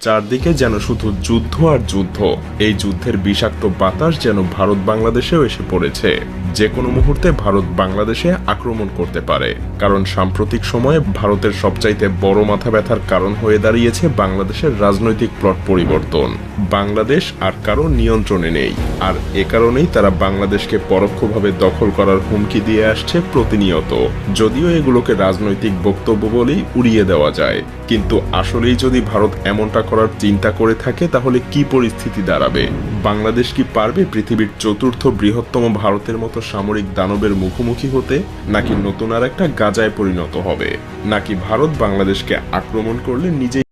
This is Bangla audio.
চারদিকে যেন শুধু যুদ্ধ আর যুদ্ধ। এই যুদ্ধের বিষাক্ত বাতাস যেন ভারত বাংলাদেশেও এসে পড়েছে। যে কোনো মুহূর্তে ভারত বাংলাদেশে আক্রমণ করতে পারে। কারণ সাম্প্রতিক সময়ে ভারতের সবচাইতে বড় মাথা ব্যথার কারণ হয়ে দাঁড়িয়েছে বাংলাদেশের রাজনৈতিক প্লট পরিবর্তন। বাংলাদেশ আর কারও নিয়ন্ত্রণে নেই। আর এ কারণেই তারা বাংলাদেশকে পরোক্ষভাবে দখল করার হুমকি দিয়ে আসছে প্রতিনিয়ত। যদিও এগুলোকে রাজনৈতিক বক্তব্য বলেই উড়িয়ে দেওয়া যায়। কিন্তু আসলেই যদি ভারত এমনটা করার চিন্তা করে থাকে, তাহলে কি পরিস্থিতি দাঁড়াবে? বাংলাদেশ কি পারবে পৃথিবীর চতুর্থ বৃহত্তম ভারতের মতো সামরিক দানবের মুখোমুখি হতে নাকি নতুন আর একটা গাজায় পরিণত হবে? নাকি ভারত বাংলাদেশকে আক্রমণ করলে নিজেই